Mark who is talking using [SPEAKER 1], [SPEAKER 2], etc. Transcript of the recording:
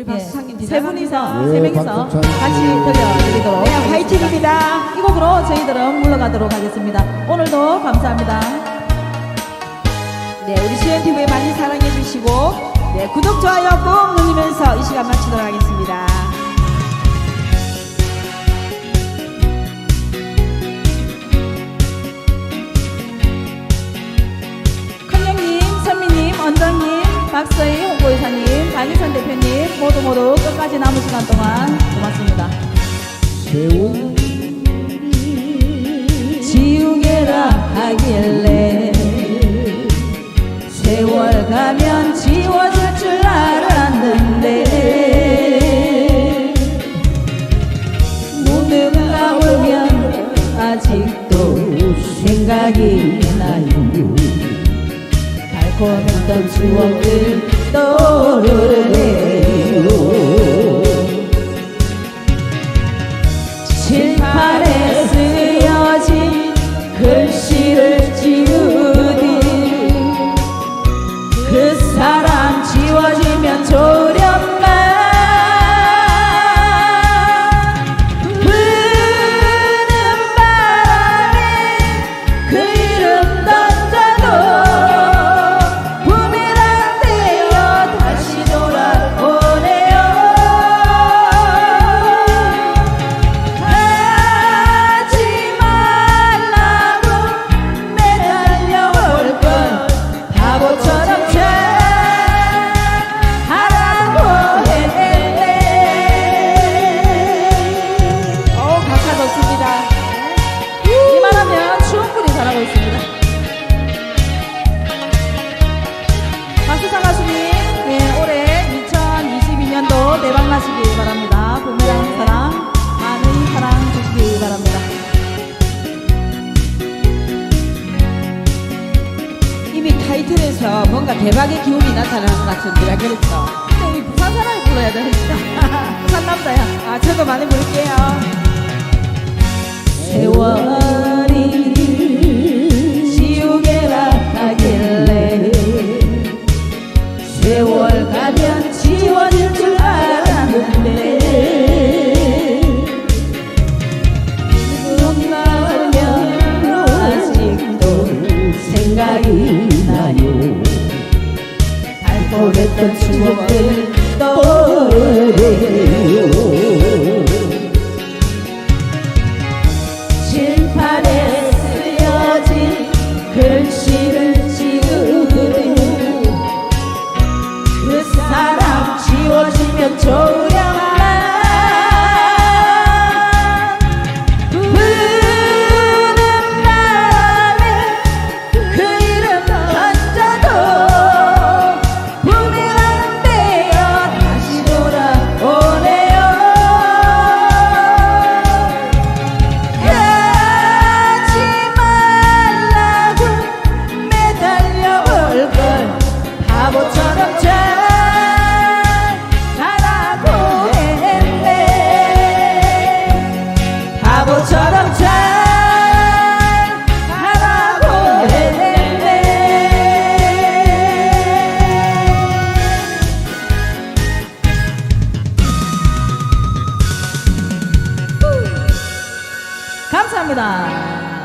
[SPEAKER 1] 우리 박수상님
[SPEAKER 2] 예, 세 분이서
[SPEAKER 3] 예,
[SPEAKER 2] 세 명이서 같이
[SPEAKER 3] 씨.
[SPEAKER 2] 들려드리도록
[SPEAKER 1] 네, 화이팅입니다.
[SPEAKER 2] 이 곡으로 저희들은 물러가도록 하겠습니다. 오늘도 감사합니다.
[SPEAKER 1] 네, 우리 수연TV에 많이 사랑해 주시고, 네, 구독, 좋아요 꾹 누르면서 이 시간 마치도록 하겠습니다.
[SPEAKER 2] 큰형님, 선미님, 박서희 홍보이사님, 강희선 대표님 모두 끝까지 남은 시간 동안 고맙습니다.
[SPEAKER 3] 세월
[SPEAKER 2] 지우개라 하길래 세월 가면 지워질 줄 알았는데 문득 가보면 아직도 생각이 나요 달콤했던 추억들 떠오르 대박나시기 바랍니다. 부메랑 사랑 많은 사랑 주시기 바랍니다.
[SPEAKER 1] 이미 타이틀에서 뭔가 대박의 기운이 나타나는 것 같은데,
[SPEAKER 2] 이 부산 사람이 불러야 되니까 부산 남자야.
[SPEAKER 1] 아, 저도 많이 부를게요.
[SPEAKER 2] 했던 추억들 떠오르네요 감사합니다.